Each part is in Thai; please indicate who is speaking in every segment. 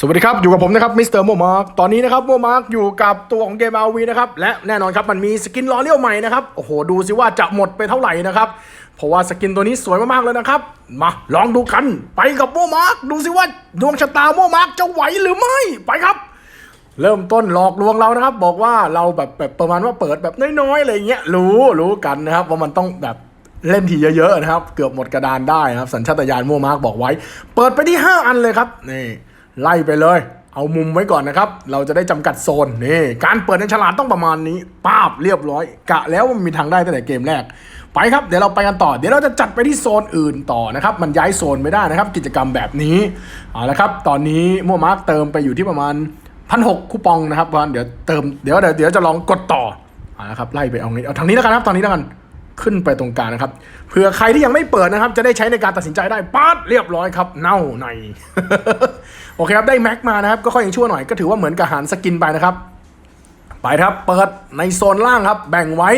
Speaker 1: สวัสดีครับ อยู่กับผมนะครับมิสเตอร์โมมาร์กตอนนี้นะครับโมมาร์กอยู่กับตัวของเกม RV นะครับและแน่นอนครับมันมีสกินล้อเลี้ยวใหม่นะครับโอ้โหดูสิว่าจะหมดไปเท่าไหร่นะครับเพราะว่าสกินตัวนี้สวยมากๆเลยนะครับ มาลองดูกันไปกับโมมาร์กดูสิว่าดวงชะตาโมมาร์กจะไหวหรือไม่ไปครับ เริ่มต้นหลอกลวงเรานะครับ บอกว่าเราแบบแบบประมาณว่าเปิดแบบน้อยๆอะไรเงี้ยรู้รู้กันนะครับว่ามันต้องแบบเล่นทีเยอะๆนะครับ เกือบหมดกระดานได้นะครับ สัญชาตญาณโมมาร์กบอกไว้ เปิดไปที่ 5 อันเลยครับนี่ ไล่ไปเลย เอามุมไว้ก่อนนะครับ เราจะได้จำกัดโซนนี่การเปิดในฉลาดต้องประมาณนี้ป้าบเรียบร้อย กะแล้วมันมีทางได้ตั้งแต่เกมแรก ไปครับเดี๋ยวเราไปกันต่อ เดี๋ยวเราจะจัดไปที่โซนอื่นต่อนะครับ มันย้ายโซนไม่ได้นะครับ กิจกรรมแบบนี้เอาละครับ ตอนนี้โมมาร์กเติมไปอยู่ที่ประมาณพันหกคูปองนะครับเพราะฉะนั้นเดี๋ยวเติมเดี๋ยวเดี๋ยวเดี๋ยวจะลองกดต่อเอาละครับไล่ไปเอางี้เอาทางนี้แล้วกันครับตอนนี้แล้วกันขึ้นไปตรงกลางนะครับเผื่อใครที่ยังไม่เปิดนะครับ จะได้ใช้ในการตัดสินใจได้ป๊าดเรียบร้อยครับ เน่าใน โอเคครับได้แม็กมานะครับก็ค่อยยังชั่วหน่อยก็ถือว่าเหมือนกับหารสกินไปนะครับ ไปครับเปิดในโซนล่างครับ แบ่งไว้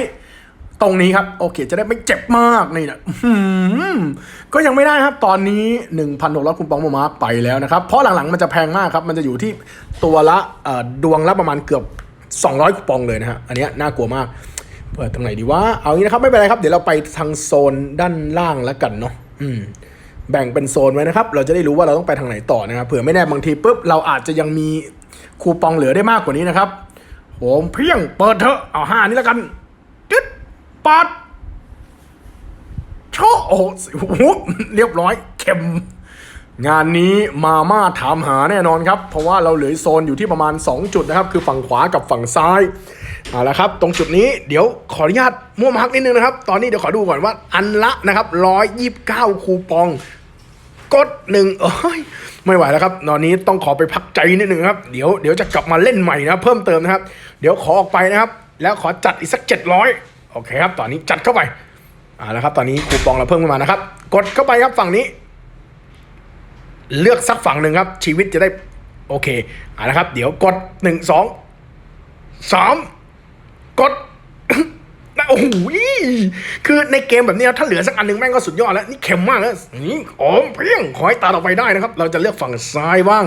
Speaker 1: ตรงนี้ครับ โอเค จะได้ไม่เจ็บมากนี่นะหือก็ยังไม่ได้ครับ ตอนนี้ 1,600คูปองโมมาไปแล้วนะครับ เพราะหลังๆ มันจะแพงมากครับ มันจะอยู่ที่ตัวละดวงละประมาณเกือบ 200คูปองเลยนะฮะ อันนี้น่ากลัวมาก เปิดตรงไหนดีวะ เอางี้นะครับ ไม่เป็นไรครับ เดี๋ยวเราไปทางโซนด้านล่างแล้วกันเนาะ อืม แบ่งเป็นโซนไว้นะครับ เราจะได้รู้ว่าเราต้องไปทางไหนต่อนะครับ เผื่อไม่แน่บางทีปุ๊บเราอาจจะยังมีคูปองเหลือได้มากกว่านี้นะครับโหมเพียงเปิดเถอะเอาห้านี่แล้วกันจึ๊ดปัดโชโอ้โหเรียบร้อยเข็ม งานนี้มาม่าถามหาแน่นอนครับ เพราะว่าเราเหลือโซนอยู่ที่ประมาณ 2 จุดนะครับ คือฝั่งขวากับฝั่งซ้ายเอาละครับ ตรงจุดนี้เดี๋ยวขออนุญาตมั่วมาร์กนิดนึงนะครับ ตอนนี้เดี๋ยวขอดูก่อนว่าอันละนะครับ129 คูปอง กดหนึ่งเอ้ยไม่ไหวแล้วครับ ตอนนี้ต้องขอไปพักใจนิดหนึ่งครับ เดี๋ยวเดี๋ยวจะกลับมาเล่นใหม่นะเพิ่มเติมนะครับ เดี๋ยวขอออกไปนะครับ แล้วขอจัดอีกสัก700โอเคครับ ตอนนี้จัดเข้าไปอ่าแล้วครับ ตอนนี้คูปองเราเพิ่มขึ้นมานะครับ กดเข้าไปครับฝั่งนี้ เลือกสักฝั่งหนึ่งครับ ชีวิตจะได้โอเคอ่านะครับ เดี๋ยวกดหนึ่งสองสามกด โอ้โหคือในเกมแบบนี้ถ้าเหลือสักอันหนึ่งแม่งก็สุดยอดแล้ว นี่เข็มมากแล้วนี่โอ้เพียงขอให้ตาต่อไปได้นะครับ เราจะเลือกฝั่งซ้ายบ้าง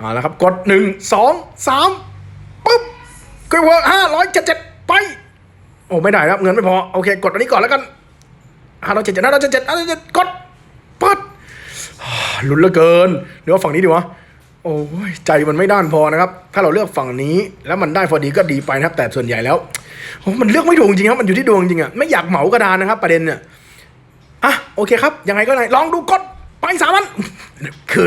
Speaker 1: อ่าแล้วครับ กดหนึ่งสองสามปุ๊บกดเวอร์ห้าร้อยเจ็ดเจ็ดไป โอ้ไม่ได้ครับเงินไม่พอ โอเค กดอันนี้ก่อนแล้วกันห้าร้อยเจ็ดเจ็ดห้าร้อยเจ็ดเจ็ดห้าร้อยเจ็ดกดปัดลุ้นเหลือเกินหรือว่าฝั่งนี้ดีวะ โอ้ยใจมันไม่ด้านพอนะครับ ถ้าเราเลือกฝั่งนี้ แล้วมันได้พอดีก็ดีไปนะครับ แต่ส่วนใหญ่แล้วโอ้มันเลือกไม่ถูกจริงครับ มันอยู่ที่ดวงจริงอะไม่อยากเหมากระดานนะครับ ประเด็นเนี่ยอะโอเคครับ ยังไงก็ได้ลองดูกดไปสามวันคือ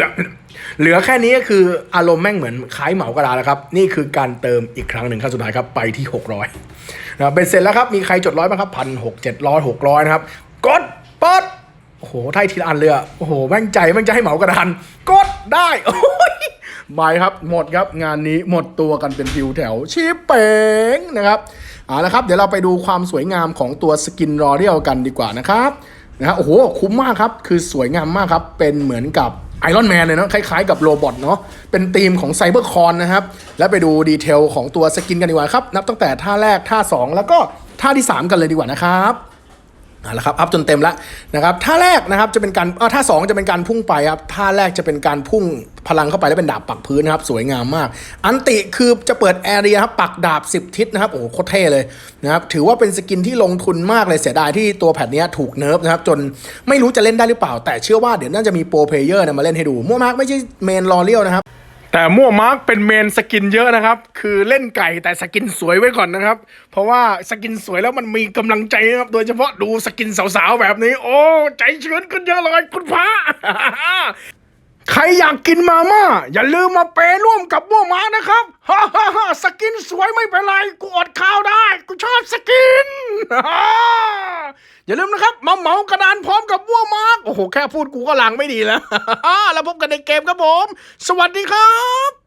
Speaker 1: เหลือแค่นี้ก็คืออารมณ์แม่งเหมือนขายเหมากระดานแล้วครับ นี่คือการเติมอีกครั้งหนึ่งครั้งสุดท้ายครับ ไปที่ 600นะเป็นเสร็จแล้วครับ มีใครจดร้อยบ้างครับพันหกเจ็ดร้อยหกร้อยนะครับ โอ้โหไทยทีละอันเลยอะโอ้โหแม่งใจแม่งจะให้เหมากระดานกดได้โอ้ยบายครับหมดครับงานนี้หมดตัวกันเป็นฟิวแถวชิปเป๋งนะครับเอาละครับเดี๋ยวเราไปดูความสวยงามของตัวสกินรอเรียลกันดีกว่านะครับนะฮะโอ้โหคุ้มมากครับคือสวยงามมากครับเป็นเหมือนกับไอรอนแมนเลยเนาะคล้ายๆกับโรบอทเนาะเป็นธีมของไซเบอร์คอนนะครับ แล้วไปดูดีเทลของตัวสกินกันดีกว่าครับ นับตั้งแต่ท่าแรกท่า 2 แล้วก็ท่าที่ 3 กันเลยดีกว่านะครับ เอาละครับอัพจนเต็มแล้วนะครับท่าแรกนะครับจะเป็นการอ่ท่าสองจะเป็นการพุ่งไปครับท่าแรกจะเป็นการพุ่งพลังเข้าไปแล้วเป็นดาบปักพื้นนะครับสวยงามมาก อันติคือจะเปิดแอเรียครับปักดาบ 10 ทิศนะครับโอ้โคตรเท่เลยนะครับถือว่าเป็นสกินที่ลงทุนมากเลยเสียดายที่ตัวแพทเนี้ถูกเนิร์ฟนะครับจนไม่รู้จะเล่นได้หรือเปล่า แต่เชื่อว่าเดี๋ยวน่าจะมีโปรเพลเยอร์มาเล่นให้ดูมั่วมากไม่ใช่เมนลอเรียลนะครับ แต่มั่วมาร์กเป็นเมนสกินเยอะนะครับ คือเล่นไก่แต่สกินสวยไว้ก่อนนะครับ เพราะว่าสกินสวยแล้วมันมีกำลังใจนะครับ โดยเฉพาะดูสกินสาวๆแบบนี้ โอ้ ใจชื้นขึ้นเยอะเลยคุณพระ ใครอยากกินมาม่า อย่าลืมมาเปร์ร่วมกับมั่วมาร์กนะครับฮ่าฮ่าฮ่าสกินสวยไม่เป็นไรกูอดข้าวได้ กูชอบสกินอย่าลืมนะครับมาเหมากระดานพร้อมกับมั่วมาร์กโอ้โหแค่พูดกูก็หลังไม่ดีแล้วแล้วพบกันในเกมครับผม สวัสดีครับ